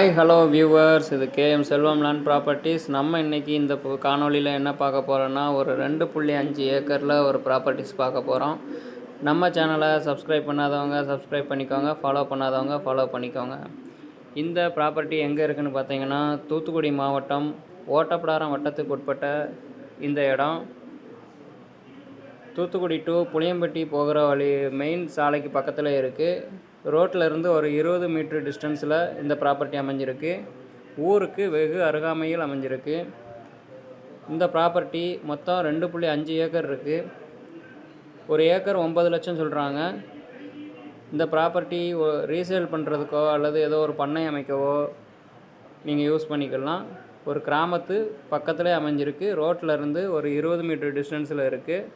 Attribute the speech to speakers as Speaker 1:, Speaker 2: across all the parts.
Speaker 1: Hi hello viewers இது KM Selvam land properties நம்ம இன்றைக்கி இந்த காணொலியில் என்ன பார்க்க போகிறோன்னா ஒரு ரெண்டு புள்ளி அஞ்சு ஏக்கரில் ஒரு ப்ராப்பர்ட்டிஸ் பார்க்க போகிறோம் நம்ம சேனலை சப்ஸ்கிரைப் பண்ணாதவங்க சப்ஸ்கிரைப் பண்ணிக்கோங்க. ஃபாலோ பண்ணாதவங்க ஃபாலோ பண்ணிக்கோங்க. இந்த ப்ராப்பர்ட்டி எங்கே இருக்குதுன்னு பார்த்தீங்கன்னா தூத்துக்குடி மாவட்டம் ஓட்டப்படாரம் வட்டத்துக்கு உட்பட்ட இந்த இடம். தூத்துக்குடி டு புளியம்பட்டி போகிற வழி மெயின் சாலைக்கு பக்கத்தில் இருக்குது ரோட்டில் இருந்து ஒரு இருபது மீட்ரு டிஸ்டன்ஸில் இந்த ப்ராப்பர்ட்டி அமைஞ்சிருக்கு. ஊருக்கு வெகு அருகாமையில் அமைஞ்சிருக்கு. இந்த ப்ராப்பர்ட்டி மொத்தம் ரெண்டு புள்ளி அஞ்சு ஏக்கர் இருக்குது ஒரு ஏக்கர் ஒம்பது லட்சம் சொல்கிறாங்க இந்த ப்ராப்பர்ட்டி ரீசேல் பண்ணுறதுக்கோ அல்லது ஏதோ ஒரு பண்ணை அமைக்கவோ நீங்கள் யூஸ் பண்ணிக்கலாம். ஒரு கிராமத்து பக்கத்திலே அமைஞ்சிருக்கு. ரோட்டில் இருந்து ஒரு இருபது மீட்டர் டிஸ்டன்ஸில் இருக்குது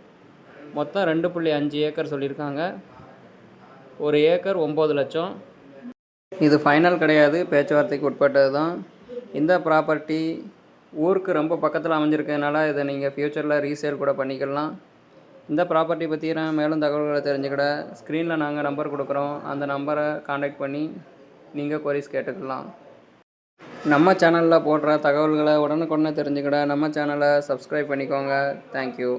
Speaker 1: மொத்தம் ரெண்டு புள்ளி அஞ்சு ஏக்கர் சொல்லியிருக்காங்க. ஒரு ஏக்கர் ஒம்பது லட்சம். இது ஃபைனல் கிடையாது பேச்சுவார்த்தைக்கு உட்பட்டது தான். இந்த ப்ராப்பர்ட்டி ஊருக்கு ரொம்ப பக்கத்தில் அமைஞ்சிருக்கிறதுனால இதை நீங்கள் ஃப்யூச்சரில் ரீசேல் கூட பண்ணிக்கலாம். இந்த ப்ராப்பர்ட்டி பற்றின மேலும் தகவல்களை தெரிஞ்சுக்கிட ஸ்க்ரீனில் நாங்கள் நம்பர் கொடுக்குறோம். அந்த நம்பரை காண்டாக்ட் பண்ணி நீங்கள் கொரிஸ் கேட்டுக்கலாம். நம்ம சேனலில் போடுற தகவல்களை உடனுக்குடனே தெரிஞ்சுக்கிட நம்ம சேனலை சப்ஸ்கிரைப் பண்ணிக்கோங்க. தேங்க்யூ